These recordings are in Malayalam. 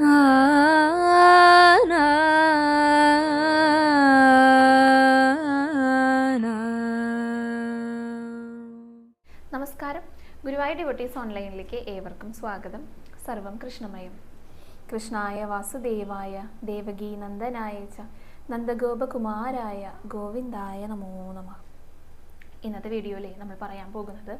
നമസ്കാരം. ഗുരുവായൂർ ഡിവോട്ടീസ് ഓൺലൈനിലേക്ക് ഏവർക്കും സ്വാഗതം. സർവം കൃഷ്ണമയം. കൃഷ്ണായ വാസുദേവായ ദേവകീ നന്ദനായ നന്ദഗോപകുമാരായ ഗോവിന്ദായ നമോ നമ. ഇന്നത്തെ വീഡിയോയിൽ നമ്മൾ പറയാൻ പോകുന്നത്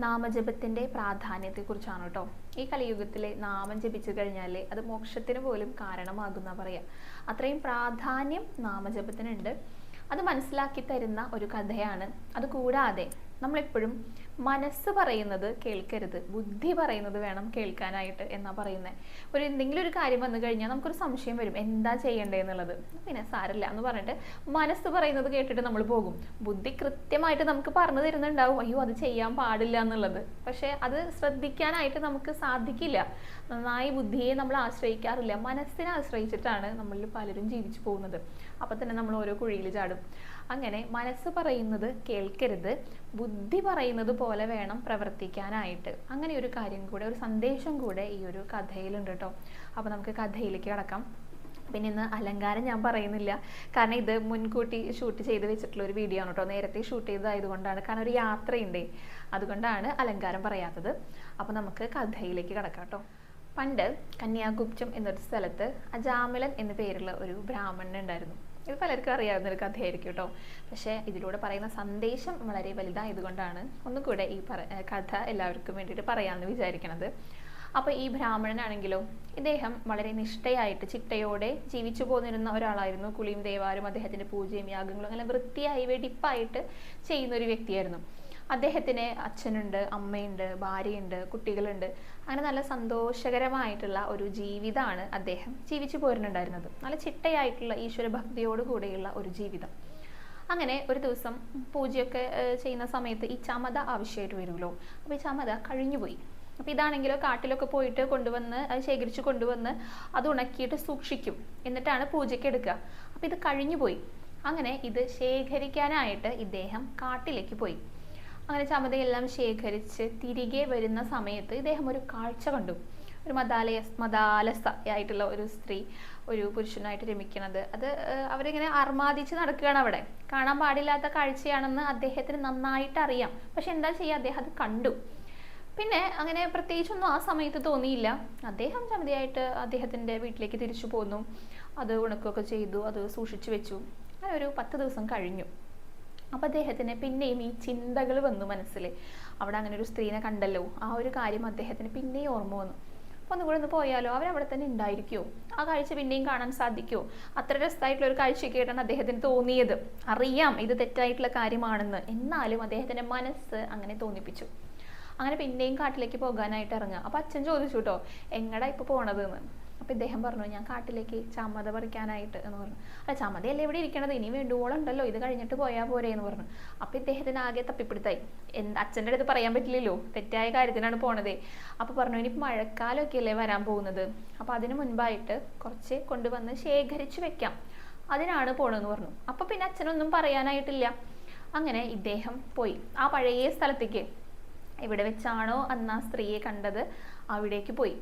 നാമജപത്തിന്റെ പ്രാധാന്യത്തെക്കുറിച്ചാണ് കേട്ടോ. ഈ കലിയുഗത്തിലെ നാമം ജപിച്ചു കഴിഞ്ഞാൽ അത് മോക്ഷത്തിന് പോലും കാരണമാകുന്ന പറയാം. അത്രയും പ്രാധാന്യം നാമജപത്തിനുണ്ട്. അത് മനസ്സിലാക്കി തരുന്ന ഒരു കഥയാണ്. അത് കൂടാതെ നമ്മളെപ്പോഴും മനസ്സ് പറയുന്നത് കേൾക്കരുത് ബുദ്ധി പറയുന്നത് വേണം കേൾക്കാനായിട്ട് എന്നാ പറയുന്നത് ഒരു എന്തെങ്കിലും ഒരു കാര്യം വന്നു കഴിഞ്ഞാൽ നമുക്കൊരു സംശയം വരും എന്താ ചെയ്യേണ്ടതെന്നുള്ളത് പിന്നെ സാരല്ല എന്ന് പറഞ്ഞിട്ട് മനസ്സ് പറയുന്നത് കേട്ടിട്ട് നമ്മൾ പോകും. ബുദ്ധി കൃത്യമായിട്ട് നമുക്ക് പറഞ്ഞു തരുന്നുണ്ടാവും അയ്യോ അത് ചെയ്യാൻ പാടില്ല എന്നുള്ളത്. പക്ഷേ അത് ശ്രദ്ധിക്കാനായിട്ട് നമുക്ക് സാധിക്കില്ല. നന്നായി ബുദ്ധിയെ നമ്മൾ ആശ്രയിക്കാറില്ല. മനസ്സിനെ ആശ്രയിച്ചിട്ടാണ് നമ്മളിൽ പലരും ജീവിച്ചു പോകുന്നത്. അപ്പം തന്നെ നമ്മൾ ഓരോ കുഴിയിൽ ചാടും. അങ്ങനെ മനസ്സ് പറയുന്നത് കേൾക്കരുത് ബുദ്ധി പറയുന്നത് പോലെ വേണം പ്രവർത്തിക്കാനായിട്ട്. അങ്ങനെ ഒരു കാര്യം കൂടെ ഒരു സന്ദേശം കൂടെ ഈ ഒരു കഥയിലുണ്ട് കേട്ടോ അപ്പോൾ നമുക്ക് കഥയിലേക്ക് കടക്കാം. പിന്നെ ഇന്ന് അലങ്കാരം ഞാൻ പറയുന്നില്ല. കാരണം ഇത് മുൻകൂട്ടി ഷൂട്ട് ചെയ്ത് വെച്ചിട്ടുള്ള ഒരു വീഡിയോ ആണ് കേട്ടോ നേരത്തെ ഷൂട്ട് ചെയ്തതായതുകൊണ്ടാണ് കാരണം ഒരു യാത്രയുണ്ടേ. അതുകൊണ്ടാണ് അലങ്കാരം പറയാത്തത്. അപ്പോൾ നമുക്ക് കഥയിലേക്ക് കിടക്കാം കേട്ടോ പണ്ട് കന്യാകുബ്ജം എന്നൊരു സ്ഥലത്ത് അജാമിലൻ എന്ന പേരുള്ള ഒരു ബ്രാഹ്മണൻ ഉണ്ടായിരുന്നു. ഇത് പലർക്കും അറിയാവുന്ന ഒരു കഥയായിരിക്കും കേട്ടോ പക്ഷേ ഇതിലൂടെ പറയുന്ന സന്ദേശം വളരെ വലുതായതുകൊണ്ടാണ് ഒന്നും കൂടെ ഈ പറ കഥ എല്ലാവർക്കും വേണ്ടിയിട്ട് പറയാമെന്ന് വിചാരിക്കണത്. അപ്പോൾ ഈ ബ്രാഹ്മണനാണെങ്കിലോ ഇദ്ദേഹം വളരെ നിഷ്ഠയായിട്ട് ചിട്ടയോടെ ജീവിച്ചു പോന്നിരുന്ന ഒരാളായിരുന്നു. കുളിയും ദേവാരും അദ്ദേഹത്തിന്റെ പൂജയും യാഗങ്ങളും അങ്ങനെ വൃത്തിയായി വെടിപ്പായിട്ട് ചെയ്യുന്ന ഒരു വ്യക്തിയായിരുന്നു. അദ്ദേഹത്തിന് അച്ഛനുണ്ട് അമ്മയുണ്ട് ഭാര്യയുണ്ട് കുട്ടികളുണ്ട്. അങ്ങനെ നല്ല സന്തോഷകരമായിട്ടുള്ള ഒരു ജീവിതമാണ് അദ്ദേഹം. ജീവിച്ചു പോരുന്നുണ്ടായിരുന്നത്. നല്ല ചിട്ടയായിട്ടുള്ള ഈശ്വര ഭക്തിയോട് കൂടെയുള്ള ഒരു ജീവിതം. അങ്ങനെ ഒരു ദിവസം പൂജയൊക്കെ ചെയ്യുന്ന സമയത്ത് ഈ ചമത ആവശ്യമായിട്ട് വരുമല്ലോ. അപ്പോൾ ഈ ചമത കഴിഞ്ഞുപോയി. അപ്പോൾ ഇതാണെങ്കിലോ കാട്ടിലൊക്കെ പോയിട്ട് കൊണ്ടുവന്ന് അത് ശേഖരിച്ച് കൊണ്ടുവന്ന് അത് ഉണക്കിയിട്ട് സൂക്ഷിക്കും. എന്നിട്ടാണ് പൂജയ്ക്ക് എടുക്കുക. അപ്പോൾ ഇത് കഴിഞ്ഞുപോയി. അങ്ങനെ ഇത് ശേഖരിക്കാനായിട്ട് ഇദ്ദേഹം കാട്ടിലേക്ക് പോയി. അങ്ങനെ ചമതയെല്ലാം ശേഖരിച്ച് തിരികെ വരുന്ന സമയത്ത് ഇദ്ദേഹം ഒരു കാഴ്ച കണ്ടു. ഒരു മതാലയ മതാലസ ആയിട്ടുള്ള ഒരു സ്ത്രീ ഒരു പുരുഷനായിട്ട് രമിക്കുന്നത്. അത് അവരിങ്ങനെ അർമാദിച്ച് നടക്കുകയാണ് അവിടെ. കാണാൻ പാടില്ലാത്ത കാഴ്ചയാണെന്ന് അദ്ദേഹത്തിന് നന്നായിട്ട് അറിയാം. പക്ഷെ എന്താ ചെയ്യുക അദ്ദേഹം അത് കണ്ടു. പിന്നെ അങ്ങനെ പ്രത്യേകിച്ചൊന്നും ആ സമയത്ത് തോന്നിയില്ല. അദ്ദേഹം ചമതിയായിട്ട് അദ്ദേഹത്തിന്റെ വീട്ടിലേക്ക് തിരിച്ചു പോന്നു. അത് ഉണക്കുകയൊക്കെ ചെയ്തു അത് സൂക്ഷിച്ചു വെച്ചു. അങ്ങനെ ഒരു പത്ത് ദിവസം കഴിഞ്ഞു. അപ്പം അദ്ദേഹത്തിന് പിന്നെയും ഈ ചിന്തകൾ വന്നു മനസ്സിൽ അവിടെ അങ്ങനെ ഒരു സ്ത്രീനെ കണ്ടല്ലോ. ആ ഒരു കാര്യം അദ്ദേഹത്തിന് പിന്നെയും ഓർമ്മ വന്നു. അപ്പോൾ ഒന്നുകൂടെ ഒന്ന് പോയാലോ? അവരവിടെ തന്നെ ഉണ്ടായിരിക്കുമോ ആ കാഴ്ച പിന്നെയും കാണാൻ സാധിക്കുമോ അത്ര രസമായിട്ടുള്ള ഒരു കാഴ്ചയൊക്കെയായിട്ടാണ് അദ്ദേഹത്തിന് തോന്നിയത്. അറിയാം ഇത് തെറ്റായിട്ടുള്ള കാര്യമാണെന്ന്. എന്നാലും അദ്ദേഹത്തിന്റെ മനസ്സ് അങ്ങനെ തോന്നിപ്പിച്ചു. അങ്ങനെ പിന്നെയും കാട്ടിലേക്ക് പോകാനായിട്ട് ഇറങ്ങുക. അപ്പോൾ അച്ഛൻ ചോദിച്ചു കേട്ടോ എങ്ങടാ ഇപ്പോൾ പോണത് എന്ന് അപ്പോൾ ഇദ്ദേഹം പറഞ്ഞു ഞാൻ കാട്ടിലേക്ക് ചമ്മത പറിക്കാനായിട്ട് എന്ന് പറഞ്ഞു. അല്ല ചമ്മതയല്ലേ ഇവിടെ ഇരിക്കണത്? ഇനി വേണ്ടുവോളം ഉണ്ടല്ലോ ഇത് കഴിഞ്ഞിട്ട് പോയാൽ പോരെ എന്ന് പറഞ്ഞു. അപ്പോൾ ഇദ്ദേഹത്തിന് ആകെ തപ്പിപ്പിടുത്തായി. എന്ത് അച്ഛന്റെ അടുത്ത് പറയാൻ പറ്റില്ലല്ലോ. തെറ്റായ കാര്യത്തിനാണ് പോണത്. അപ്പോൾ പറഞ്ഞു ഇനി മഴക്കാലമൊക്കെ അല്ലേ വരാൻ പോകുന്നത്? അപ്പോൾ അതിന് മുൻപായിട്ട് കുറച്ച് കൊണ്ടുവന്ന് ശേഖരിച്ച് വെക്കാം. അതിനാണ് പോണെന്ന് പറഞ്ഞു. അപ്പോൾ പിന്നെ അച്ഛനൊന്നും പറയാനായിട്ടില്ല. അങ്ങനെ ഇദ്ദേഹം പോയി. ആ പഴയ സ്ഥലത്തേക്ക്. എവിടെ വെച്ചാണോ അന്ന് ആ സ്ത്രീയെ കണ്ടത് അവിടേക്ക് പോയി.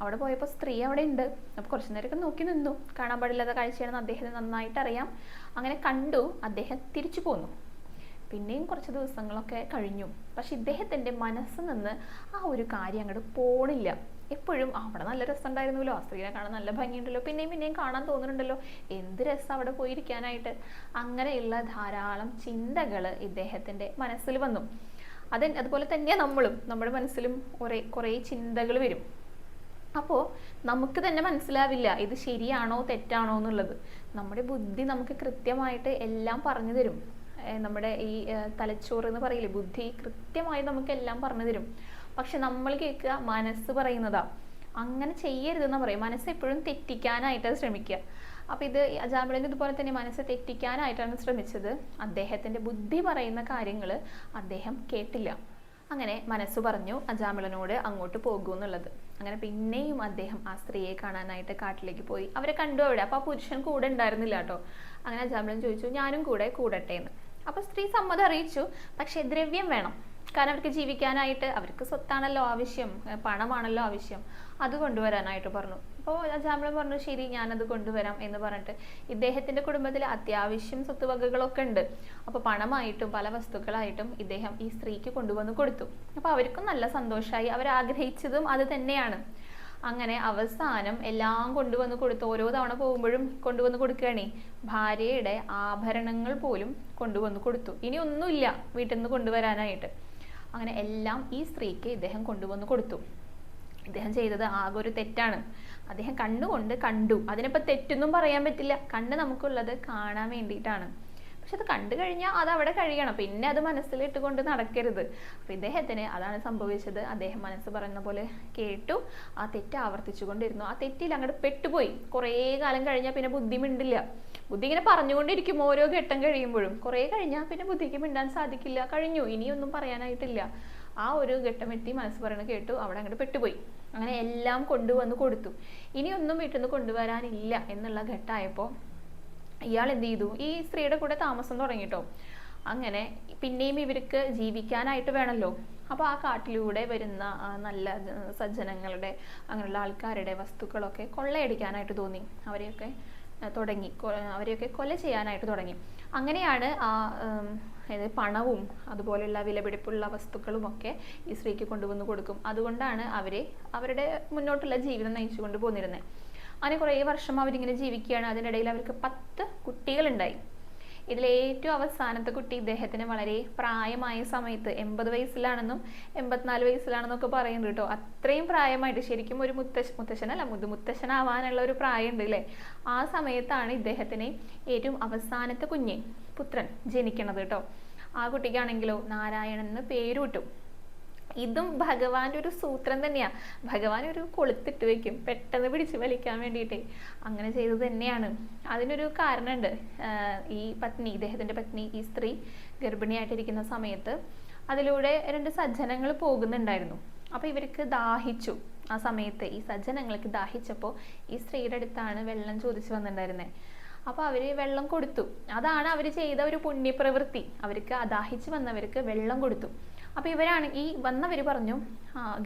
അവിടെ പോയപ്പോൾ സ്ത്രീ അവിടെ ഉണ്ട്. അപ്പോൾ കുറച്ചു നേരമൊക്കെ നോക്കി നിന്നു. കാണാൻ പാടില്ലാത്ത കാഴ്ചയാണെന്ന് അദ്ദേഹത്തിന് നന്നായിട്ട് അറിയാം. അങ്ങനെ കണ്ടു. അദ്ദേഹം തിരിച്ചു പോന്നു. പിന്നെയും കുറച്ച് ദിവസങ്ങളൊക്കെ കഴിഞ്ഞു. പക്ഷെ ഇദ്ദേഹത്തിന്റെ മനസ്സിൽ നിന്ന് ആ ഒരു കാര്യം അങ്ങോട്ട് പോണില്ല. എപ്പോഴും അവിടെ നല്ല രസം ഉണ്ടായിരുന്നല്ലോ ആ സ്ത്രീനെ കാണാൻ നല്ല ഭംഗിയുണ്ടല്ലോ. പിന്നെയും പിന്നെയും കാണാൻ തോന്നുന്നുണ്ടല്ലോ. എന്ത് രസം അവിടെ പോയിരിക്കാനായിട്ട്. അങ്ങനെയുള്ള ധാരാളം ചിന്തകൾ ഇദ്ദേഹത്തിന്റെ മനസ്സിൽ വന്നു. അതെ അതുപോലെ തന്നെയാണ് നമ്മളും. നമ്മുടെ മനസ്സിലും ഒരേ കുറേ ചിന്തകൾ വരും. അപ്പോൾ നമുക്ക് തന്നെ മനസ്സിലാവില്ല ഇത് ശരിയാണോ തെറ്റാണോ എന്നുള്ളത്. നമ്മുടെ ബുദ്ധി നമുക്ക് കൃത്യമായിട്ട് എല്ലാം പറഞ്ഞു തരും. നമ്മുടെ ഈ തലച്ചോറ് എന്ന് പറയില്ലേ ബുദ്ധി കൃത്യമായി നമുക്ക് എല്ലാം പറഞ്ഞു തരും. പക്ഷെ നമ്മൾ കേൾക്കുക മനസ്സ് പറയുന്നതാ. അങ്ങനെ ചെയ്യരുതെന്ന് പറയും. മനസ്സ് എപ്പോഴും തെറ്റിക്കാനായിട്ട് ശ്രമിക്കുക. അപ്പോൾ ഇത് അജാമിളിന് ഇതുപോലെ തന്നെ മനസ്സ് തെറ്റിക്കാനായിട്ടാണ് ശ്രമിച്ചത്. അദ്ദേഹത്തിന്റെ ബുദ്ധി പറയുന്ന കാര്യങ്ങൾ അദ്ദേഹം കേട്ടില്ല. അങ്ങനെ മനസ്സ് പറഞ്ഞു അജാമിളനോട് അങ്ങോട്ട് പോകൂ എന്നുള്ളത്. അങ്ങനെ പിന്നെയും അദ്ദേഹം ആ സ്ത്രീയെ കാണാനായിട്ട് കാട്ടിലേക്ക് പോയി. അവരെ കണ്ടു അവിടെ. അപ്പോൾ ആ പുരുഷൻ കൂടെ ഉണ്ടായിരുന്നില്ല കേട്ടോ. അങ്ങനെ അജാമിളൻ ചോദിച്ചു ഞാനും കൂടെ കൂടട്ടെ എന്ന്. അപ്പോൾ സ്ത്രീ സമ്മതം അറിയിച്ചു. പക്ഷേ ദ്രവ്യം വേണം. കാരണം അവർക്ക് ജീവിക്കാനായിട്ട് അവർക്ക് സ്വത്താണല്ലോ ആവശ്യം പണമാണല്ലോ ആവശ്യം. അത് കൊണ്ടുവരാനായിട്ട് പറഞ്ഞു. അപ്പോൾ നമ്മൾ പറഞ്ഞു ശരി ഞാനത് കൊണ്ടുവരാം എന്ന് പറഞ്ഞിട്ട് ഇദ്ദേഹത്തിന്റെ കുടുംബത്തിൽ അത്യാവശ്യം സ്വത്തുവകകളൊക്കെ ഉണ്ട്. അപ്പോൾ പണമായിട്ടും പല വസ്തുക്കളായിട്ടും ഇദ്ദേഹം ഈ സ്ത്രീക്ക് കൊണ്ടുവന്ന് കൊടുത്തു. അപ്പോൾ അവർക്കും നല്ല സന്തോഷമായി അവർ ആഗ്രഹിച്ചതും അത് തന്നെയാണ്. അങ്ങനെ അവസാനം എല്ലാം കൊണ്ടുവന്ന് കൊടുത്തു ഓരോ തവണ പോകുമ്പോഴും കൊണ്ടുവന്ന് കൊടുക്കുകയാണേ. ഭാര്യയുടെ ആഭരണങ്ങൾ പോലും കൊണ്ടുവന്ന് കൊടുത്തു. ഇനി ഒന്നുമില്ല വീട്ടിൽ നിന്ന് കൊണ്ടുവരാനായിട്ട്. അങ്ങനെ എല്ലാം ഈ സ്ത്രീക്ക് ഇദ്ദേഹം കൊണ്ടുവന്ന് കൊടുത്തു. ഇദ്ദേഹം ചെയ്തത് ആകെ ഒരു തെറ്റാണ്. അദ്ദേഹം കണ്ണുകൊണ്ട് കണ്ടു. അതിനിപ്പോൾ തെറ്റൊന്നും പറയാൻ പറ്റില്ല. കണ്ണ് നമുക്കുള്ളത് കാണാൻ വേണ്ടിയിട്ടാണ്. പക്ഷെ അത് കണ്ടു കഴിഞ്ഞാൽ അത് അവിടെ കഴിയണം. പിന്നെ അത് മനസ്സിലിട്ടുകൊണ്ട് നടക്കരുത്. അപ്പൊ ഇദ്ദേഹത്തിന് അതാണ് സംഭവിച്ചത്. അദ്ദേഹം മനസ്സ് പറയുന്ന പോലെ കേട്ടു. ആ തെറ്റ് ആവർത്തിച്ചു കൊണ്ടിരുന്നു ആ തെറ്റിൽ അങ്ങോട്ട് പെട്ടുപോയി. കുറേ കാലം കഴിഞ്ഞാൽ പിന്നെ ബുദ്ധി മിണ്ടില്ല. ബുദ്ധി ഇങ്ങനെ പറഞ്ഞുകൊണ്ടിരിക്കും ഓരോ ഘട്ടം കഴിയുമ്പോഴും. കുറേ കഴിഞ്ഞാൽ പിന്നെ ബുദ്ധിക്ക് മിണ്ടാൻ സാധിക്കില്ല. കഴിഞ്ഞു. ഇനിയൊന്നും പറയാനായിട്ടില്ല. ആ ഒരു ഘട്ടം എത്തി മനസ്സ് പറയണ കേട്ടു. അവിടെ അങ്ങോട്ട് പെട്ടുപോയി. അങ്ങനെ എല്ലാം കൊണ്ടുവന്ന് കൊടുത്തു. ഇനിയൊന്നും വീട്ടിൽ നിന്ന് കൊണ്ടുവരാനില്ല എന്നുള്ള ഘട്ടമായപ്പോൾ ഇയാൾ എന്ത് ചെയ്തു? ഈ സ്ത്രീയുടെ കൂടെ താമസം തുടങ്ങിട്ടോ. അങ്ങനെ പിന്നെയും ഇവർക്ക് ജീവിക്കാനായിട്ട് വേണമല്ലോ അപ്പോൾ ആ കാട്ടിലൂടെ വരുന്ന നല്ല സജ്ജനങ്ങളുടെ അങ്ങനെയുള്ള ആൾക്കാരുടെ വസ്തുക്കളൊക്കെ കൊള്ളയടിക്കാനായിട്ട് തോന്നി. അവരെയൊക്കെ തുടങ്ങി. അവരെയൊക്കെ കൊല ചെയ്യാനായിട്ട് തുടങ്ങി. അങ്ങനെയാണ് ആ അതായത് പണവും അതുപോലെയുള്ള വിലപിടിപ്പുള്ള വസ്തുക്കളും ഒക്കെ ഈ സ്ത്രീക്ക് കൊണ്ടുവന്ന് കൊടുക്കും. അതുകൊണ്ടാണ് അവരെ അവരുടെ മുന്നോട്ടുള്ള ജീവിതം നയിച്ചുകൊണ്ട് പോന്നിരുന്നത് അങ്ങനെ കുറേ വർഷം അവരിങ്ങനെ ജീവിക്കുകയാണ്. അതിനിടയിൽ അവർക്ക് പത്ത് കുട്ടികളുണ്ടായി. ഇതിൽ ഏറ്റവും അവസാനത്തെ കുട്ടി ഇദ്ദേഹത്തിന് വളരെ പ്രായമായ സമയത്ത് എൺപത് വയസ്സിലാണെന്നും എൺപത്തിനാല് വയസ്സിലാണെന്നൊക്കെ പറയുന്നുണ്ട് കേട്ടോ. അത്രയും പ്രായമായിട്ട് ശരിക്കും ഒരു മുത്തശ്ശ മുത്തശ്ശനല്ല മുതു മുത്തശ്ശനാവാനുള്ള ഒരു പ്രായമുണ്ട് അല്ലേ? ആ സമയത്താണ് ഇദ്ദേഹത്തിന് ഏറ്റവും അവസാനത്തെ കുഞ്ഞ് പുത്രൻ ജനിക്കണത് കേട്ടോ. ആ കുട്ടിക്കാണെങ്കിലോ നാരായണൻ എന്ന് പേരുവിട്ടു ഇതും ഭഗവാന്റെ ഒരു സൂത്രം തന്നെയാ. ഭഗവാൻ ഒരു കൊളുത്തിട്ട് വെക്കും. പെട്ടെന്ന് പിടിച്ച് വലിക്കാൻ വേണ്ടിയിട്ടേ. അങ്ങനെ ചെയ്തു തന്നെയാണ്. അതിനൊരു കാരണമുണ്ട് ഈ പത്നി ഇദ്ദേഹത്തിന്റെ പത്നി ഈ സ്ത്രീ ഗർഭിണിയായിട്ടിരിക്കുന്ന സമയത്ത് അതിലൂടെ രണ്ട് സജ്ജനങ്ങൾ പോകുന്നുണ്ടായിരുന്നു. അപ്പൊ ഇവർക്ക് ദാഹിച്ചു. ആ സമയത്ത് ഈ സജ്ജനങ്ങൾക്ക് ദാഹിച്ചപ്പോൾ ഈ സ്ത്രീയുടെ അടുത്താണ് വെള്ളം ചോദിച്ചു വന്നിട്ടുണ്ടായിരുന്നത് അപ്പൊ അവർ വെള്ളം കൊടുത്തു. അതാണ് അവർ ചെയ്ത ഒരു പുണ്യപ്രവൃത്തി. അവർക്ക് ദാഹിച്ചു വന്നവർക്ക് വെള്ളം കൊടുത്തു. അപ്പൊ ഇവരാണ് ഈ വന്നവർ പറഞ്ഞു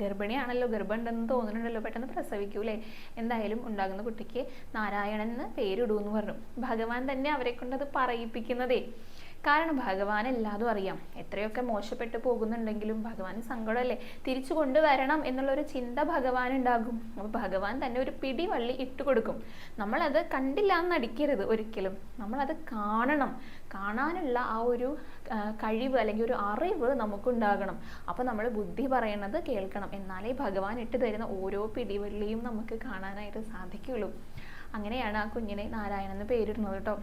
ഗർഭിണിയാണല്ലോ ഗർഭമുണ്ടെന്ന് തോന്നുന്നുണ്ടല്ലോ പെട്ടെന്ന് പ്രസവിക്കൂലേ? എന്തായാലും ഉണ്ടാകുന്ന കുട്ടിക്ക് നാരായണൻ എന്ന് പേരിടൂ എന്ന് പറഞ്ഞു. ഭഗവാൻ തന്നെ അവരെ കൊണ്ട് അത് പറയിപ്പിക്കുന്നതേ. കാരണം ഭഗവാൻ എല്ലാതും അറിയാം. എത്രയൊക്കെ മോശപ്പെട്ടു പോകുന്നുണ്ടെങ്കിലും ഭഗവാൻ സങ്കടമല്ലേ? തിരിച്ചു കൊണ്ടുവരണം എന്നുള്ളൊരു ചിന്ത ഭഗവാൻ ഉണ്ടാകും അപ്പോൾ ഭഗവാൻ തന്നെ ഒരു പിടി വള്ളി ഇട്ടുകൊടുക്കും. നമ്മളത് കണ്ടില്ല എന്നടിക്കരുത് ഒരിക്കലും. നമ്മളത് കാണണം. കാണാനുള്ള ആ ഒരു കഴിവ് അല്ലെങ്കിൽ ഒരു അറിവ് നമുക്കുണ്ടാകണം. അപ്പോൾ നമ്മൾ ബുദ്ധി പറയണത് കേൾക്കണം. എന്നാലേ ഭഗവാൻ ഇട്ട് തരുന്ന ഓരോ പിടിവള്ളിയും നമുക്ക് കാണാനായിട്ട് സാധിക്കുള്ളൂ അങ്ങനെയാണ് ആ കുഞ്ഞിനെ നാരായണൻ എന്ന് പേരിടുന്നത് കേട്ടോ.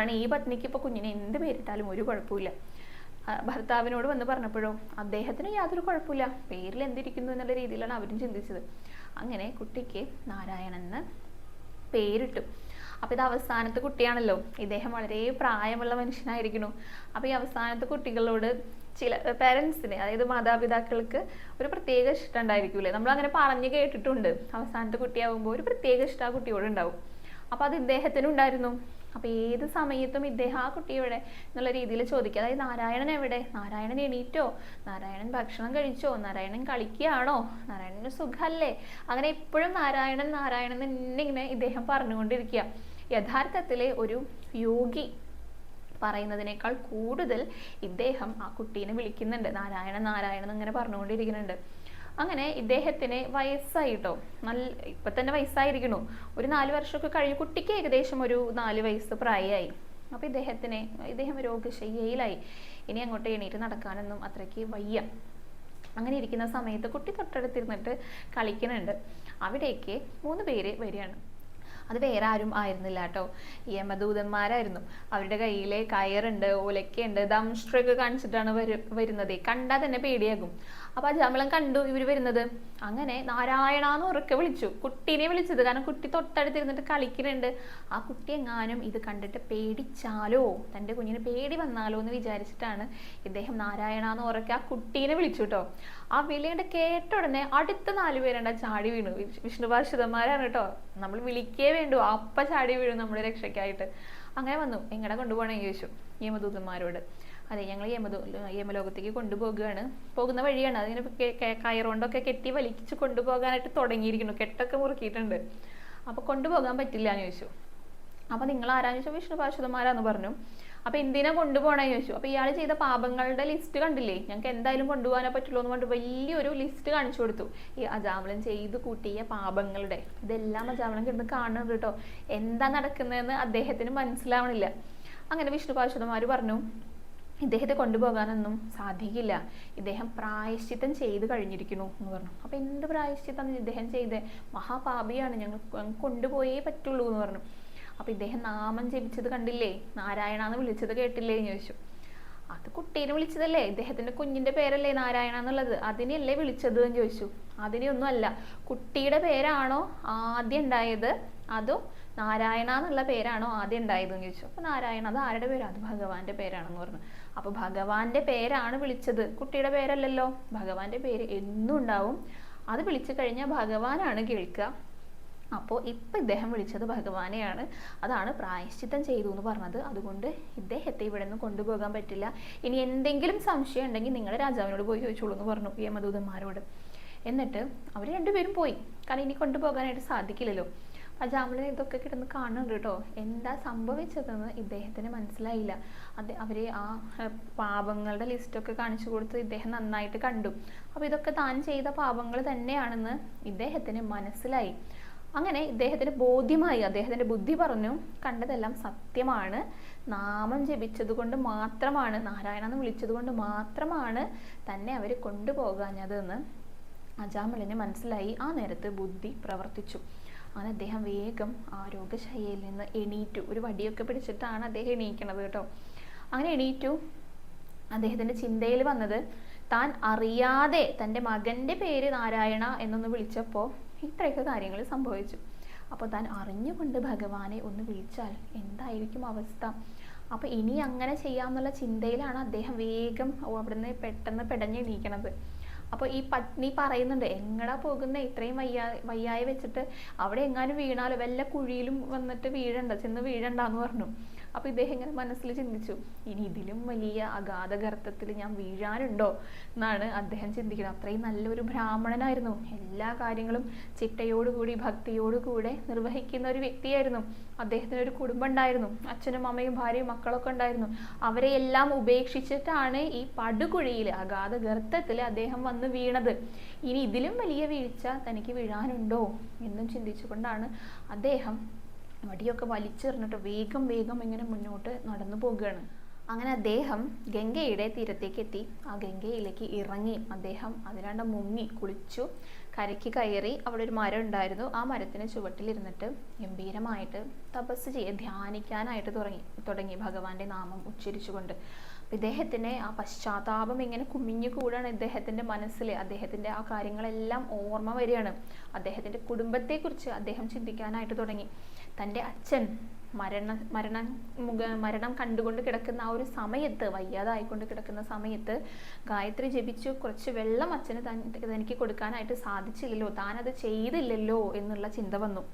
ആണ് ഈ പത്നിക്ക് ഇപ്പൊ കുഞ്ഞിനെ എന്ത് പേരിട്ടാലും ഒരു കുഴപ്പമില്ല. ഭർത്താവിനോട് വന്ന് പറഞ്ഞപ്പോഴോ അദ്ദേഹത്തിന് യാതൊരു കുഴപ്പമില്ല. പേരിൽ എന്തിരിക്കുന്നു എന്നുള്ള രീതിയിലാണ് അവരും ചിന്തിച്ചത്. അങ്ങനെ കുട്ടിക്ക് നാരായണൻ എന്ന് പേരിട്ടു. അപ്പോൾ ഇത് അവസാനത്തെ കുട്ടിയാണല്ലോ. ഇദ്ദേഹം വളരെ പ്രായമുള്ള മനുഷ്യനായിരിക്കണു അപ്പോൾ ഈ അവസാനത്തെ കുട്ടികളോട് ചില പേരൻസിന് അതായത് മാതാപിതാക്കൾക്ക് ഒരു പ്രത്യേക ഇഷ്ടം ഉണ്ടായിരിക്കൂലേ നമ്മൾ അങ്ങനെ പറഞ്ഞു കേട്ടിട്ടുണ്ട്. അവസാനത്തെ കുട്ടിയാവുമ്പോൾ ഒരു പ്രത്യേക ഇഷ്ടം ആ കുട്ടിയോട് ഉണ്ടാവും അപ്പൊ അത് ഇദ്ദേഹത്തിനും ഉണ്ടായിരുന്നു അപ്പൊ ഏത് സമയത്തും ഇദ്ദേഹം ആ കുട്ടി എവിടെ എന്നുള്ള രീതിയിൽ ചോദിക്കുക അതായത് നാരായണൻ എവിടെ? നാരായണൻ എണീറ്റോ? നാരായണൻ ഭക്ഷണം കഴിച്ചോ? നാരായണൻ കളിക്കുകയാണോ? നാരായണന് സുഖല്ലേ? അങ്ങനെ എപ്പോഴും നാരായണൻ നാരായണൻ തന്നെ ഇങ്ങനെ ഇദ്ദേഹം പറഞ്ഞുകൊണ്ടിരിക്കുക. യഥാർത്ഥത്തിലെ ഒരു യോഗി പറയുന്നതിനേക്കാൾ കൂടുതൽ ഇദ്ദേഹം ആ കുട്ടീനെ വിളിക്കുന്നുണ്ട്. നാരായണൻ നാരായണൻ ഇങ്ങനെ പറഞ്ഞുകൊണ്ടിരിക്കുന്നുണ്ട്. അങ്ങനെ ഇദ്ദേഹത്തിന് വയസ്സായിട്ടോ. നല്ല ഇപ്പൊ തന്നെ വയസ്സായിരിക്കണു. ഒരു നാല് വർഷമൊക്കെ കഴിഞ്ഞു കുട്ടിക്ക് ഏകദേശം ഒരു നാല് വയസ്സ് പ്രായമായി. അപ്പൊ ഇദ്ദേഹത്തിന് ഇദ്ദേഹം രോഗശയ്യയിലായി. ഇനി അങ്ങോട്ട് എണീറ്റ് നടക്കാനൊന്നും അത്രയ്ക്ക് വയ്യ. അങ്ങനെ ഇരിക്കുന്ന സമയത്ത് കുട്ടി തൊട്ടടുത്തിരുന്നിട്ട് കളിക്കുന്നുണ്ട്. അവിടേക്ക് മൂന്ന് പേര് വരികയാണ്. അത് വേറെ ആരും ആയിരുന്നില്ല കേട്ടോ. യമദൂതന്മാരായിരുന്നു. അവരുടെ കയ്യിലെ കയറുണ്ട് ഉലക്കയുണ്ട് ദംഷ്ട്രൊക്കെ കാണിച്ചിട്ടാണ് വരു വരുന്നത്. കണ്ടാൽ തന്നെ പേടിയാകും. അപ്പൊ ആ ജമളം കണ്ടു ഇവർ വരുന്നത്. അങ്ങനെ നാരായണാന്ന് ഉറക്കെ വിളിച്ചു. കുട്ടീനെ വിളിച്ചത്. കാരണം കുട്ടി തൊട്ടടുത്തിരുന്നിട്ട് കളിക്കുന്നുണ്ട്. ആ കുട്ടി എങ്ങാനും ഇത് കണ്ടിട്ട് പേടിച്ചാലോ? തന്റെ കുഞ്ഞിന് പേടി വന്നാലോ എന്ന് വിചാരിച്ചിട്ടാണ് ഇദ്ദേഹം നാരായണാന്ന് ഉറക്കെ ആ കുട്ടീനെ വിളിച്ചു കേട്ടോ ആ വിളിയുടെ കേട്ട ഉടനെ അടുത്ത നാല് പേരുണ്ട് ചാടി വീണു. വിഷ്- വിഷ്ണു ഭാഷിതന്മാരാണ് കേട്ടോ നമ്മൾ വിളിക്കേ വേണ്ടു. അപ്പ ചാടി വീഴും നമ്മുടെ രക്ഷയ്ക്കായിട്ട്. അങ്ങനെ വന്നു. എങ്ങനെ കൊണ്ടുപോകണേ ചോദിച്ചു. യമദൂതന്മാരോട്. അതെ ഞങ്ങൾ യമലോകത്തേക്ക് കൊണ്ടുപോകുകയാണ്. പോകുന്ന വഴിയാണ്. അതിങ്ങനെ കയറുകൊണ്ടൊക്കെ കെട്ടി വലിച്ച് കൊണ്ടുപോകാനായിട്ട് തുടങ്ങിയിരിക്കുന്നു. കെട്ടൊക്കെ മുറുക്കിയിട്ടുണ്ട്. അപ്പോൾ കൊണ്ടുപോകാൻ പറ്റില്ല എന്ന് ചോദിച്ചു. അപ്പോൾ നിങ്ങൾ ആരാന്ന് ചോദിച്ചു വിഷ്ണു പാർശ്വതന്മാരാന്ന് പറഞ്ഞു. അപ്പോൾ എന്തിനാ കൊണ്ടുപോകണമെന്ന് ചോദിച്ചു. അപ്പോൾ ഇയാൾ ചെയ്ത പാപങ്ങളുടെ ലിസ്റ്റ് കണ്ടില്ലേ? ഞങ്ങൾക്ക് എന്തായാലും കൊണ്ടുപോകാനേ പറ്റുള്ളൂ എന്ന് പറഞ്ഞിട്ട് വലിയൊരു ലിസ്റ്റ് കാണിച്ചു കൊടുത്തു. ഈ അജാമലൻ ചെയ്ത് കൂട്ടിയ പാപങ്ങളുടെ. ഇതെല്ലാം അജാമലൻ കിടന്ന് കാണുന്നുണ്ട് കേട്ടോ. എന്താ നടക്കുന്നതെന്ന് അദ്ദേഹത്തിന് മനസ്സിലാവണില്ല. അങ്ങനെ വിഷ്ണു പാർശ്വതന്മാർ പറഞ്ഞു. ഇദ്ദേഹത്തെ കൊണ്ടുപോകാനൊന്നും സാധിക്കില്ല. ഇദ്ദേഹം പ്രായശ്ചിത്തം ചെയ്ത് കഴിഞ്ഞിരിക്കുന്നു എന്ന് പറഞ്ഞു. അപ്പൊ എന്ത് പ്രായശ്ചിത്തം ഇദ്ദേഹം ചെയ്തേ? മഹാപാപിയാണ്. ഞങ്ങൾ കൊണ്ടുപോയേ പറ്റുള്ളൂ എന്ന് പറഞ്ഞു. അപ്പൊ ഇദ്ദേഹം നാമം ജപിച്ചത് കണ്ടില്ലേ? നാരായണ എന്ന് വിളിച്ചത് കേട്ടില്ലേ എന്ന് ചോദിച്ചു. അത് കുട്ടീനെ വിളിച്ചതല്ലേ? ഇദ്ദേഹത്തിന്റെ കുഞ്ഞിന്റെ പേരല്ലേ നാരായണ എന്നുള്ളത്? അതിനെയല്ലേ വിളിച്ചത് എന്ന് ചോദിച്ചു. അതിനെയൊന്നും അല്ല കുട്ടിയുടെ പേരാണോ ആദ്യം ഉണ്ടായത്? അതോ നാരായണ എന്നുള്ള പേരാണോ ആദ്യം ഉണ്ടായത് എന്ന് ചോദിച്ചു. അപ്പൊ നാരായണ അത് ആരുടെ പേരാ? അത് ഭഗവാന്റെ പേരാണെന്ന് പറഞ്ഞു. അപ്പൊ ഭഗവാന്റെ പേരാണ് വിളിച്ചത്. കുട്ടിയുടെ പേരല്ലല്ലോ? ഭഗവാന്റെ പേര് എന്നും ഉണ്ടാവും. അത് വിളിച്ചു കഴിഞ്ഞാൽ ഭഗവാനാണ് കേൾക്കുക. അപ്പോൾ ഇപ്പം ഇദ്ദേഹം വിളിച്ചത് ഭഗവാനെയാണ്. അതാണ് പ്രായശ്ചിത്തം ചെയ്തു എന്ന് പറഞ്ഞത്. അതുകൊണ്ട് ഇദ്ദേഹത്തെ ഇവിടെ നിന്ന് കൊണ്ടുപോകാൻ പറ്റില്ല. ഇനി എന്തെങ്കിലും സംശയം ഉണ്ടെങ്കിൽ നിങ്ങൾ രാജാവിനോട് പോയി ചോദിച്ചോളൂ എന്ന് പറഞ്ഞു യമദൂതന്മാരോട്. എന്നിട്ട് അവർ രണ്ടുപേരും പോയി. കാരണം ഇനി കൊണ്ടുപോകാനായിട്ട് സാധിക്കില്ലല്ലോ. അജാമലൻ ഇതൊക്കെ കിടന്ന് കാണുന്നുണ്ട് കേട്ടോ. എന്താ സംഭവിച്ചതെന്ന് ഇദ്ദേഹത്തിന് മനസ്സിലായില്ല. അത് അവരെ ആ പാപങ്ങളുടെ ലിസ്റ്റൊക്കെ കാണിച്ചു കൊടുത്ത് ഇദ്ദേഹം നന്നായിട്ട് കണ്ടു. അപ്പോൾ ഇതൊക്കെ താൻ ചെയ്ത പാപങ്ങൾ തന്നെയാണെന്ന് ഇദ്ദേഹത്തിന് മനസ്സിലായി. അങ്ങനെ ഇദ്ദേഹത്തിന് ബോധ്യമായി. അദ്ദേഹത്തിന്റെ ബുദ്ധി പറഞ്ഞു കണ്ടതെല്ലാം സത്യമാണ്. നാമം ജപിച്ചത് കൊണ്ട് മാത്രമാണ് നാരായണ എന്ന് വിളിച്ചത് കൊണ്ട് മാത്രമാണ് തന്നെ അവർ കൊണ്ടുപോകാഞ്ഞതെന്ന്. അജാമലിന് മനസ്സിലായി. ആ നേരത്ത് ബുദ്ധി പ്രവർത്തിച്ചു. അങ്ങനെ അദ്ദേഹം വേഗം ആ രോഗശയ്യയിൽ നിന്ന് എണീറ്റു. ഒരു വടിയൊക്കെ പിടിച്ചിട്ടാണ് അദ്ദേഹം എണീക്കണത് കേട്ടോ. അങ്ങനെ എണീറ്റു. അദ്ദേഹത്തിന്റെ ചിന്തയിൽ വന്നത് താൻ അറിയാതെ തന്റെ മകന്റെ പേര് നാരായണ എന്നൊന്ന് വിളിച്ചപ്പോൾ ഇത്രയൊക്കെ കാര്യങ്ങൾ സംഭവിച്ചു. അപ്പോൾ താൻ അറിഞ്ഞുകൊണ്ട് ഭഗവാനെ ഒന്ന് വിളിച്ചാൽ എന്തായിരിക്കും അവസ്ഥ? അപ്പോൾ ഇനി അങ്ങനെ ചെയ്യാമെന്നുള്ള ചിന്തയിലാണ് അദ്ദേഹം വേഗം അവിടുന്ന് പെട്ടെന്ന് പെടഞ്ഞെണീക്കണത് അപ്പോൾ ഈ നീ പറയുന്നുണ്ട് എങ്ങടാ പോകുന്ന? ഇത്രയും വയ്യാ വയ്യായ വെച്ചിട്ട് അവിടെ എങ്ങാനും വീണാലോ? വല്ല കുഴിയിലും വന്നിട്ട് വീഴണ്ട ചെന്ന് വീഴണ്ടെന്ന് പറഞ്ഞു. അപ്പോൾ ഇദ്ദേഹം ഇങ്ങനെ മനസ്സിൽ ചിന്തിച്ചു ഇനി ഇതിലും വലിയ അഗാധ ഗർത്തത്തിൽ ഞാൻ വീഴാനുണ്ടോ? എന്നാണ് അദ്ദേഹം ചിന്തിക്കുന്നത്. അത്രയും നല്ലൊരു ബ്രാഹ്മണനായിരുന്നു. എല്ലാ കാര്യങ്ങളും ചിട്ടയോടുകൂടി ഭക്തിയോടുകൂടെ നിർവഹിക്കുന്ന ഒരു വ്യക്തിയായിരുന്നു. അദ്ദേഹത്തിന് ഒരു കുടുംബം ഉണ്ടായിരുന്നു. അച്ഛനും അമ്മയും ഭാര്യയും മക്കളൊക്കെ ഉണ്ടായിരുന്നു. അവരെ എല്ലാം ഉപേക്ഷിച്ചിട്ടാണ് ഈ പടുകുഴിയിൽ അഗാധ ഗർത്തത്തിൽ അദ്ദേഹം വന്ന് വീണത്. ഇനി ഇതിലും വലിയ വീഴ്ച തനിക്ക് വീഴാനുണ്ടോ? എന്നും ചിന്തിച്ചുകൊണ്ടാണ് അദ്ദേഹം വടിയൊക്കെ വലിച്ചെറിഞ്ഞിട്ട് വേഗം വേഗം ഇങ്ങനെ മുന്നോട്ട് നടന്നു പോകുകയാണ് അങ്ങനെ അദ്ദേഹം ഗംഗയുടെ തീരത്തേക്ക് എത്തി ആ ഗംഗയിലേക്ക് ഇറങ്ങി. അദ്ദേഹം അതിലാണ്ട് മുങ്ങി കുളിച്ചു കരയ്ക്ക് കയറി. അവിടെ ഒരു മരം ഉണ്ടായിരുന്നു. ആ മരത്തിന് ചുവട്ടിലിരുന്നിട്ട് ഗംഭീരമായിട്ട് തപസ് ചെയ്യ ധ്യാനിക്കാനായിട്ട് തുടങ്ങി തുടങ്ങി ഭഗവാന്റെ നാമം ഉച്ചരിച്ചുകൊണ്ട്. ഇദ്ദേഹത്തിന്റെ ആ പശ്ചാത്താപം ഇങ്ങനെ കുമിഞ്ഞു കൂടാണ് ഇദ്ദേഹത്തിന്റെ മനസ്സിൽ അദ്ദേഹത്തിന്റെ ആ കാര്യങ്ങളെല്ലാം ഓർമ്മ വരികയാണ്. അദ്ദേഹത്തിന്റെ കുടുംബത്തെക്കുറിച്ച് അദ്ദേഹം ചിന്തിക്കാനായിട്ട് തുടങ്ങി. തന്റെ അച്ഛൻ മരണ മരണം മുഖ മരണം കണ്ടുകൊണ്ട് കിടക്കുന്ന ആ ഒരു സമയത്ത് വയ്യാതായിക്കൊണ്ട് കിടക്കുന്ന സമയത്ത് ഗായത്രി ജപിച്ചു കുറച്ച് വെള്ളം അച്ഛന് തനിക്ക് കൊടുക്കാനായിട്ട് സാധിച്ചില്ലല്ലോ താനത് ചെയ്തില്ലല്ലോ എന്നുള്ള ചിന്ത വന്നു.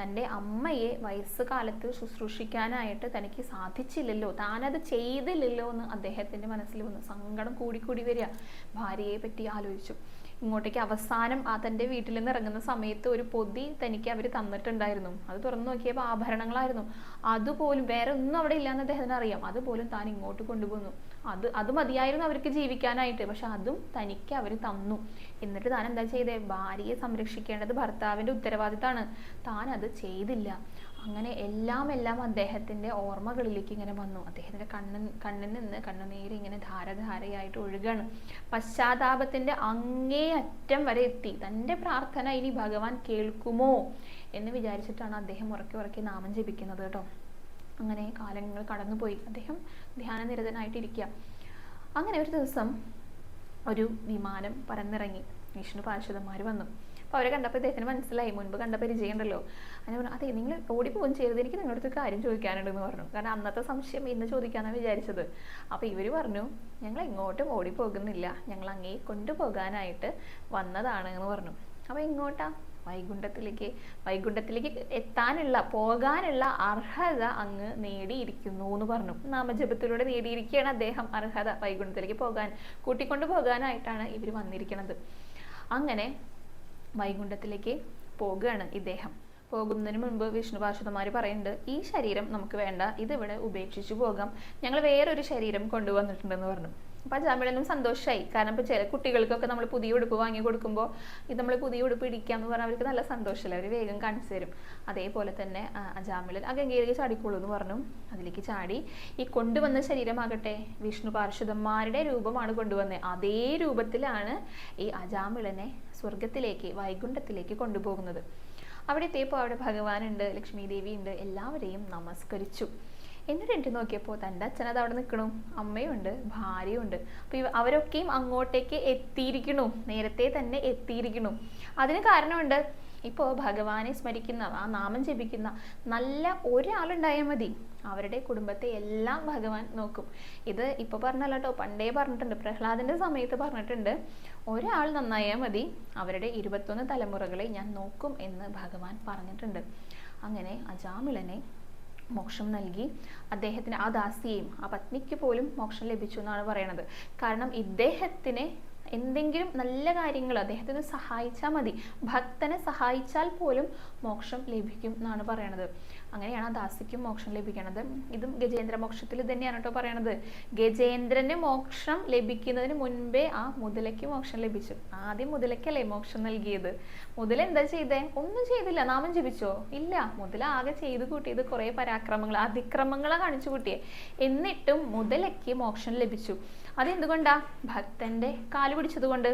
തന്റെ അമ്മയെ വയസ്സുകാലത്ത് ശുശ്രൂഷിക്കാനായിട്ട് തനിക്ക് സാധിച്ചില്ലല്ലോ താനത് ചെയ്തില്ലല്ലോ എന്ന് അദ്ദേഹത്തിന്റെ മനസ്സിൽ വന്നു. സങ്കടം കൂടിക്കൂടി വരിക. ഭാര്യയെ പറ്റി ആലോചിച്ചു. ഇങ്ങോട്ടേക്ക് അവസാനം ആ തന്റെ വീട്ടിൽ നിന്ന് ഇറങ്ങുന്ന സമയത്ത് ഒരു പൊതി തനിക്ക് അവർ തന്നിട്ടുണ്ടായിരുന്നു. അത് തുറന്നു നോക്കിയപ്പോൾ ആഭരണങ്ങളായിരുന്നു. അതുപോലും വേറെ ഒന്നും അവിടെ ഇല്ലാന്ന് അദ്ദേഹത്തിന് അറിയാം. അതുപോലും താൻ ഇങ്ങോട്ട് കൊണ്ടുപോകുന്നു അത് അത് മതിയായിരുന്നു അവർക്ക് ജീവിക്കാനായിട്ട്. പക്ഷെ അതും തനിക്ക് അവർ തന്നു. എന്നിട്ട് താൻ എന്താ ചെയ്തേ? ഭാര്യയെ സംരക്ഷിക്കേണ്ടത് ഭർത്താവിന്റെ ഉത്തരവാദിത്തമാണ്. താൻ അത് ചെയ്തില്ല. അങ്ങനെ എല്ലാം എല്ലാം അദ്ദേഹത്തിന്റെ ഓർമ്മകളിലേക്ക് ഇങ്ങനെ വന്നു. അദ്ദേഹത്തിന്റെ കണ്ണൻ കണ്ണിൽ നിന്ന് കണ്ണുനീര് ഇങ്ങനെ ധാരധാരയായിട്ട് ഒഴുകാണ്. അങ്ങേ അറ്റം വരെ എത്തി. തന്റെ പ്രാർത്ഥന ഇനി ഭഗവാൻ കേൾക്കുമോ എന്ന് വിചാരിച്ചിട്ടാണ് അദ്ദേഹം ഉറക്കി ഉറക്കി നാമം ജപിക്കുന്നത് കേട്ടോ. അങ്ങനെ കാലങ്ങൾ കടന്നുപോയി. അദ്ദേഹം ധ്യാനനിരതനായിട്ടിരിക്കുക അങ്ങനെ ഒരു ദിവസം ഒരു വിമാനം പറന്നിറങ്ങി വിഷ്ണു പാർശ്വതന്മാർ വന്നു. അപ്പോൾ അവരെ കണ്ടപ്പോൾ ഇദ്ദേഹത്തിന് മനസ്സിലായി. മുൻപ് കണ്ട പരിചയമുണ്ടല്ലോ. അങ്ങനെ പറഞ്ഞു അതെ നിങ്ങൾ ഓടിപ്പോകും ചെയ്തത് എനിക്ക് നിങ്ങളുടെ അടുത്ത് കാര്യം ചോദിക്കാനുണ്ടെന്ന് പറഞ്ഞു. കാരണം അന്നത്തെ സംശയം ഇന്ന് ചോദിക്കാനാണ് വിചാരിച്ചത്. അപ്പോൾ ഇവർ പറഞ്ഞു ഞങ്ങൾ എങ്ങോട്ടും ഓടിപ്പോകുന്നില്ല. ഞങ്ങൾ അങ്ങേ കൊണ്ടുപോകാനായിട്ട് വന്നതാണ് എന്ന് പറഞ്ഞു. അപ്പോൾ ഇങ്ങോട്ടാ വൈകുണ്ഠത്തിലേക്ക്. വൈകുണ്ഠത്തിലേക്ക് എത്താനുള്ള പോകാനുള്ള അർഹത അങ്ങ് നേടിയിരിക്കുന്നു എന്ന് പറഞ്ഞു. നാമജപത്തിലൂടെ നേടിയിരിക്കുകയാണ് അദ്ദേഹം അർഹത വൈകുണ്ഠത്തിലേക്ക് പോകാൻ കൂട്ടിക്കൊണ്ടു പോകാനായിട്ടാണ് ഇവർ വന്നിരിക്കുന്നത് അങ്ങനെ വൈകുണ്ഠത്തിലേക്ക് പോകുകയാണ് ഇദ്ദേഹം. പോകുന്നതിന് മുൻപ് വിഷ്ണു പാർഷദന്മാർ പറയുന്നുണ്ട് ഈ ശരീരം നമുക്ക് വേണ്ട ഇതിവിടെ ഉപേക്ഷിച്ചു പോകാം. ഞങ്ങൾ വേറൊരു ശരീരം കൊണ്ടുവന്നിട്ടുണ്ടെന്ന് പറഞ്ഞു. അപ്പം അജാമിളനും സന്തോഷമായി കാരണം ഇപ്പോൾ ചില കുട്ടികൾക്കൊക്കെ നമ്മൾ പുതിയ ഉടുപ്പ് വാങ്ങി കൊടുക്കുമ്പോൾ ഇത് നമ്മൾ പുതിയ ഉടുപ്പ് ഇടിക്കാന്ന് പറഞ്ഞാൽ അവർക്ക് നല്ല സന്തോഷമല്ലേ അവർ വേഗം കാണിച്ചു തരും. അതേപോലെ തന്നെ അജാമിളൻ ആ ഗംഗയിലേക്ക് ചാടിക്കോളൂ എന്ന് പറഞ്ഞു. അതിലേക്ക് ചാടി ഈ കൊണ്ടുവന്ന ശരീരമാകട്ടെ വിഷ്ണു പാർശ്വതന്മാരുടെ രൂപമാണ് കൊണ്ടുവന്നത് അതേ രൂപത്തിലാണ് ഈ അജാമിളനെ സ്വർഗത്തിലേക്ക് വൈകുണ്ഠത്തിലേക്ക് കൊണ്ടുപോകുന്നത്. അവിടെ എത്തിയപ്പോൾ അവിടെ ഭഗവാനുണ്ട് ലക്ഷ്മി ദേവി ഉണ്ട് എല്ലാവരെയും നമസ്കരിച്ചു. എന്നിട്ട് എനിക്ക് നോക്കിയപ്പോൾ തന്റെ അച്ഛനത് അവിടെ നിൽക്കണു. അമ്മയുണ്ട് ഭാര്യയുണ്ട്. അപ്പോൾ ഇവ അവരൊക്കെയും അങ്ങോട്ടേക്ക് എത്തിയിരിക്കണു. നേരത്തെ തന്നെ എത്തിയിരിക്കണു. അതിന് കാരണമുണ്ട് ഇപ്പോൾ ഭഗവാനെ സ്മരിക്കുന്ന ആ നാമം ജപിക്കുന്ന നല്ല ഒരാളുണ്ടായാൽ മതി. അവരുടെ കുടുംബത്തെ എല്ലാം ഭഗവാൻ നോക്കും. ഇത് ഇപ്പോൾ പറഞ്ഞല്ല കേട്ടോ പണ്ടേ പറഞ്ഞിട്ടുണ്ട് പ്രഹ്ലാദന്റെ സമയത്ത് പറഞ്ഞിട്ടുണ്ട്. ഒരാൾ നന്നായാൽ മതി അവരുടെ ഇരുപത്തൊന്ന് തലമുറകളെ ഞാൻ നോക്കും എന്ന് ഭഗവാൻ പറഞ്ഞിട്ടുണ്ട്. അങ്ങനെ അജാമിളനെ മോക്ഷം നൽകി അദ്ദേഹത്തിന് ആ ദാസിയെയും ആ പത്നിക്ക് പോലും മോക്ഷം ലഭിച്ചു എന്നാണ് പറയണത്. കാരണം ഇദ്ദേഹത്തിനെ എന്തെങ്കിലും നല്ല കാര്യങ്ങൾ അദ്ദേഹത്തിന് സഹായിച്ചാൽ മതി. ഭക്തനെ സഹായിച്ചാൽ പോലും മോക്ഷം ലഭിക്കും എന്നാണ് പറയണത്. അങ്ങനെയാണ് ആ ദാസിക്കും മോക്ഷം ലഭിക്കണത്. ഇതും ഗജേന്ദ്ര മോക്ഷത്തിൽ തന്നെയാണ് കേട്ടോ പറയണത്. ഗജേന്ദ്രന് മോക്ഷം ലഭിക്കുന്നതിന് മുൻപേ ആ മുതലയ്ക്ക് മോക്ഷം ലഭിച്ചു. ആദ്യം മുതലയ്ക്കല്ലേ മോക്ഷം നൽകിയത്? മുതല എന്താ ചെയ്തേ? ഒന്നും ചെയ്തില്ല. നാമം ജപിച്ചോ? ഇല്ല. മുതല ആകെ ചെയ്തു കൂട്ടിയത് കുറേ പരാക്രമങ്ങൾ അതിക്രമങ്ങളെ കാണിച്ചു കൂട്ടിയേ. എന്നിട്ടും മുതലയ്ക്ക് മോക്ഷം ലഭിച്ചു. അതെന്തുകൊണ്ടാ? ഭക്തന്റെ കാൽ പിടിച്ചതുകൊണ്ട്.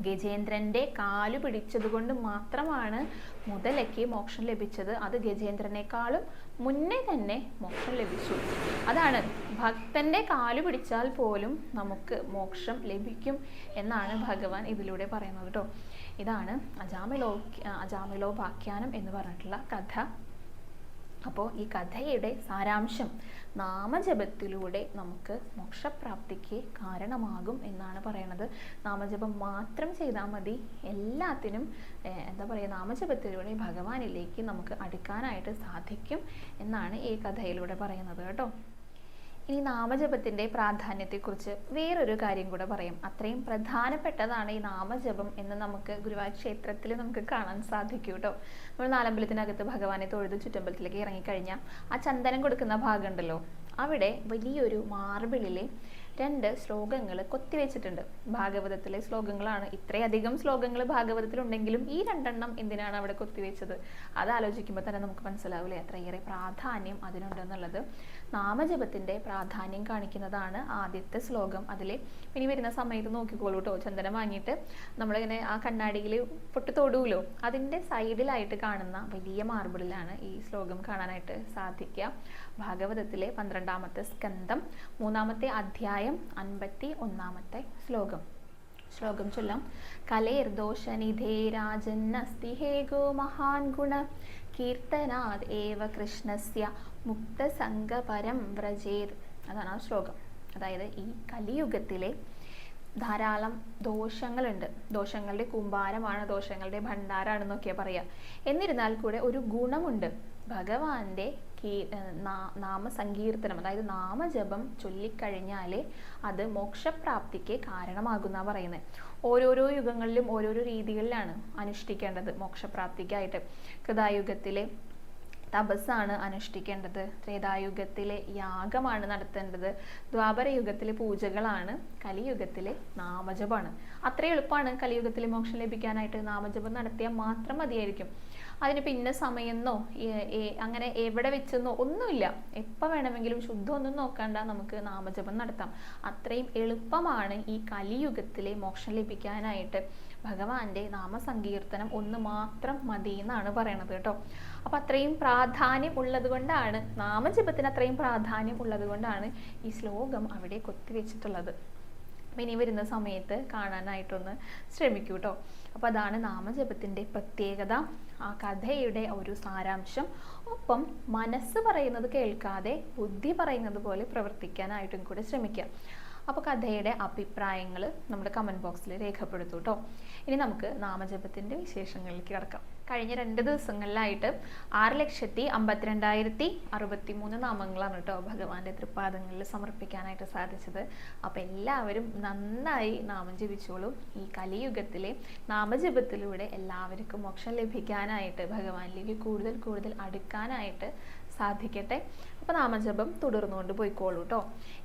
ഗജേന്ദ്രന്റെ കാലു പിടിച്ചതുകൊണ്ട് മാത്രമാണ് മുതലയ്ക്ക് മോക്ഷം ലഭിച്ചത്. അത് ഗജേന്ദ്രനേക്കാളും മുന്നേ തന്നെ മോക്ഷം ലഭിച്ചു. അതാണ്. ഭക്തന്റെ കാലു പിടിച്ചാൽ പോലും നമുക്ക് മോക്ഷം ലഭിക്കും എന്നാണ് ഭഗവാൻ ഇതിലൂടെ പറയുന്നത് കേട്ടോ. ഇതാണ് അജാമിലോ അജാമിലോ വാഖ്യാനം എന്ന് പറഞ്ഞിട്ടുള്ള കഥ. അപ്പോൾ ഈ കഥയുടെ സാരാംശം നാമജപത്തിലൂടെ നമുക്ക് മോക്ഷപ്രാപ്തിക്ക് കാരണമാകും എന്നാണ് പറയണത്. നാമജപം മാത്രം ചെയ്താൽ മതി. എല്ലാത്തിനും എന്താ പറയുക നാമജപത്തിലൂടെ ഭഗവാനിലേക്ക് നമുക്ക് അടുക്കാനായിട്ട് സാധിക്കും എന്നാണ് ഈ കഥയിലൂടെ പറയുന്നത് കേട്ടോ. ഇനി നാമജപത്തിന്റെ പ്രാധാന്യത്തെക്കുറിച്ച് വേറൊരു കാര്യം കൂടെ പറയാം. അത്രയും പ്രധാനപ്പെട്ടതാണ് ഈ നാമജപം എന്ന് നമുക്ക് ഗുരുവായൂർ ക്ഷേത്രത്തിൽ നമുക്ക് കാണാൻ സാധിക്കൂ കേട്ടോ. നമ്മൾ നാലമ്പലത്തിനകത്ത് ഭഗവാനെ തൊഴുത് ചുറ്റമ്പലത്തിലേക്ക് ഇറങ്ങിക്കഴിഞ്ഞാൽ ആ ചന്ദനം കൊടുക്കുന്ന ഭാഗം ഉണ്ടല്ലോ അവിടെ വലിയൊരു മാർബിളിലെ രണ്ട് ശ്ലോകങ്ങൾ കൊത്തിവെച്ചിട്ടുണ്ട് ഭാഗവതത്തിലെ ശ്ലോകങ്ങളാണ്. ഇത്രയധികം ശ്ലോകങ്ങൾ ഭാഗവതത്തിലുണ്ടെങ്കിലും ഈ രണ്ടെണ്ണം എന്തിനാണ് അവിടെ കൊത്തിവെച്ചത് അത് ആലോചിക്കുമ്പോൾ തന്നെ നമുക്ക് മനസ്സിലാവില്ലേ? അത്രയേറെ പ്രാധാന്യം അതിനുണ്ടെന്നുള്ളത്. നാമജപത്തിന്റെ പ്രാധാന്യം കാണിക്കുന്നതാണ് ആദ്യത്തെ ശ്ലോകം. അതിൽ ഇനി വരുന്ന സമയത്ത് നോക്കിക്കോളൂ കേട്ടോ ചന്ദനം വാങ്ങിയിട്ട് നമ്മളിങ്ങനെ ആ കണ്ണാടിയിൽ പൊട്ടി തൊടുമല്ലോ അതിന്റെ സൈഡിലായിട്ട് കാണുന്ന വലിയ മാർബിളിലാണ് ഈ ശ്ലോകം കാണാനായിട്ട് സാധിക്കുക. ഭാഗവതത്തിലെ പന്ത്രണ്ടാമത്തെ സ്കന്ധം മൂന്നാമത്തെ അധ്യായം അൻപത്തി ഒന്നാമത്തെ ശ്ലോകം. ശ്ലോകം ചൊല്ലാം. കലേർദോഷനിധേ രാജന്നസ്തി ഹേഗോ മഹാൻ ഗുണ. കീർത്തനാത് ഏവ കൃഷ്ണസ്യ മുക്തസംഗപരം വ്രജേത്. അതാണ് ആ ശ്ലോകം. അതായത് ഈ കലിയുഗത്തിലെ ധാരാളം ദോഷങ്ങളുണ്ട്. ദോഷങ്ങളുടെ കൂമ്പാരമാണ് ദോഷങ്ങളുടെ ഭണ്ഡാരാണെന്നൊക്കെയാ പറയാ. എന്നിരുന്നാൽ കൂടെ ഒരു ഗുണമുണ്ട്. ഭഗവാന്റെ നാമസങ്കീർത്തനം അതായത് നാമജപം ചൊല്ലിക്കഴിഞ്ഞാൽ അത് മോക്ഷപ്രാപ്തിക്ക് കാരണമാകുന്ന പറയുന്നത് ഓരോരോ യുഗങ്ങളിലും ഓരോരോ രീതികളിലാണ് അനുഷ്ഠിക്കേണ്ടത് മോക്ഷപ്രാപ്തിക്കായിട്ട്. കൃതായുഗത്തിലെ തപസ്സാണ് അനുഷ്ഠിക്കേണ്ടത്. ത്രേതായുഗത്തിലെ യാഗമാണ് നടത്തേണ്ടത്. ദ്വാപരയുഗത്തിലെ പൂജകളാണ് കലിയുഗത്തിലെ നാമജപമാണ് അത്രയും എളുപ്പമാണ് കലിയുഗത്തിലെ മോക്ഷം ലഭിക്കാനായിട്ട് നാമജപം നടത്തിയാൽ മാത്രം മതിയായിരിക്കും. അതിന് പിന്നെ ഏ- അങ്ങനെ എവിടെ വെച്ചെന്നോ ഒന്നുമില്ല. എപ്പോൾ വേണമെങ്കിലും ശുദ്ധമൊന്നും നോക്കണ്ട നമുക്ക് നാമജപം നടത്താം. അത്രയും എളുപ്പമാണ് ഈ കലിയുഗത്തിലെ മോക്ഷം ലഭിക്കാനായിട്ട് ഭഗവാന്റെ നാമസങ്കീർത്തനം ഒന്ന് മാത്രം മതി എന്നാണ് പറയണത് കേട്ടോ. അപ്പൊ അത്രയും പ്രാധാന്യം ഉള്ളത് കൊണ്ടാണ് നാമജപത്തിന് അത്രയും പ്രാധാന്യം ഉള്ളത് കൊണ്ടാണ് ഈ ശ്ലോകം അവിടെ കൊത്തിവെച്ചിട്ടുള്ളത് ഇനി വരുന്ന സമയത്ത് കാണാനായിട്ടൊന്ന് ശ്രമിക്കൂ കേട്ടോ. അപ്പൊ അതാണ് നാമജപത്തിന്റെ പ്രത്യേകത. ആ കഥയുടെ ഒരു സാരാംശം. ഒപ്പം മനസ്സ് പറയുന്നത് കേൾക്കാതെ ബുദ്ധി പറയുന്നത് പോലെ പ്രവർത്തിക്കാനായിട്ടും കൂടെ ശ്രമിക്കുക അപ്പോൾ കഥയുടെ അഭിപ്രായങ്ങൾ നമ്മുടെ കമന്റ് ബോക്സിൽ രേഖപ്പെടുത്തൂ കേട്ടോ ഇനി നമുക്ക് നാമജപത്തിന്റെ വിശേഷങ്ങളിലേക്ക് കിടക്കാം. കഴിഞ്ഞ രണ്ട് ദിവസങ്ങളിലായിട്ട് ആറ് ലക്ഷത്തി അമ്പത്തിരണ്ടായിരത്തി അറുപത്തി മൂന്ന് നാമങ്ങളാണ് കേട്ടോ ഭഗവാന്റെ തൃപ്പാദങ്ങളിൽ സമർപ്പിക്കാനായിട്ട് സാധിച്ചത്. അപ്പോൾ എല്ലാവരും നന്നായി നാമം ജപിച്ചോളും. ഈ കലിയുഗത്തിലെ നാമജപത്തിലൂടെ എല്ലാവർക്കും മോക്ഷം ലഭിക്കാനായിട്ട് ഭഗവാനിലേക്ക് കൂടുതൽ കൂടുതൽ അടുക്കാനായിട്ട് സാധിക്കട്ടെ. അപ്പോൾ നാമജപം തുടർന്നുകൊണ്ട് പോയിക്കോളൂ കേട്ടോ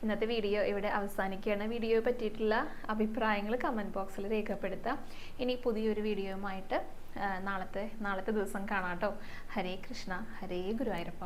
ഇന്നത്തെ വീഡിയോ ഇവിടെ അവസാനിക്കുകയാണ്. വീഡിയോയെ പറ്റിയിട്ടുള്ള അഭിപ്രായങ്ങൾ കമന്റ് ബോക്സിൽ രേഖപ്പെടുത്താം. ഇനി പുതിയൊരു വീഡിയോയുമായിട്ട് നാളത്തെ നാളത്തെ ദിവസം കാണാം കേട്ടോ ഹരേ കൃഷ്ണ ഹരേ ഗുരുവായൂരപ്പ.